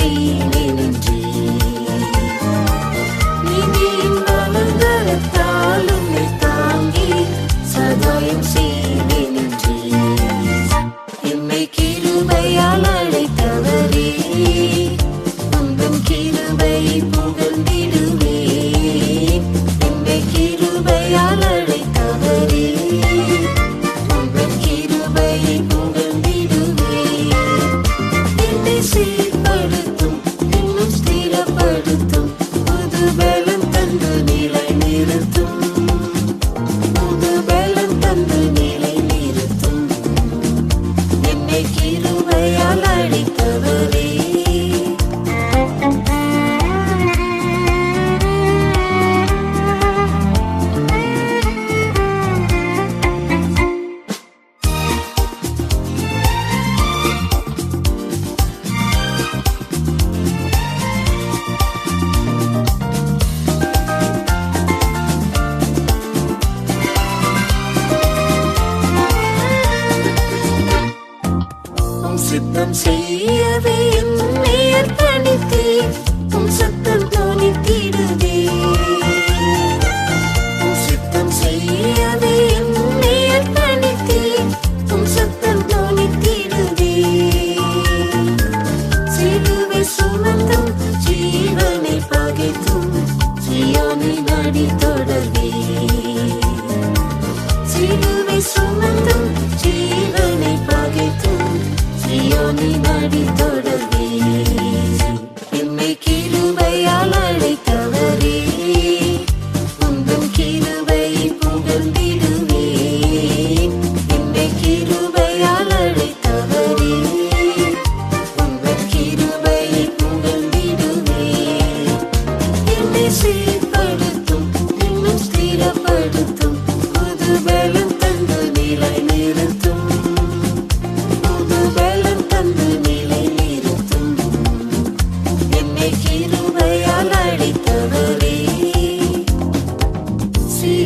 see me. break even. சித்தம் செய்யவே நேர் தனித்தே உன் சத்தம் தோணித்திடுதே. உன் சித்தம் செய்யவே நேர் தனித்தே உன் சத்தம் தோணித்திடுதே. சிலுவை சுமந்தும் ஜீவனை பகைத்தும் ஜியோனை நாடி தொடர்வே. சிலுவை சுமந்தும் ஜீவனை பகைத்தும் ようになりとる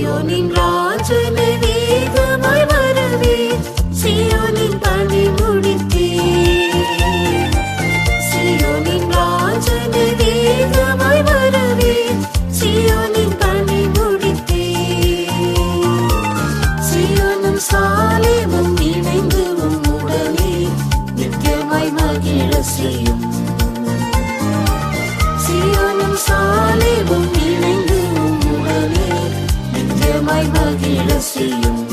യോനിൻ രാജനവേ ansiam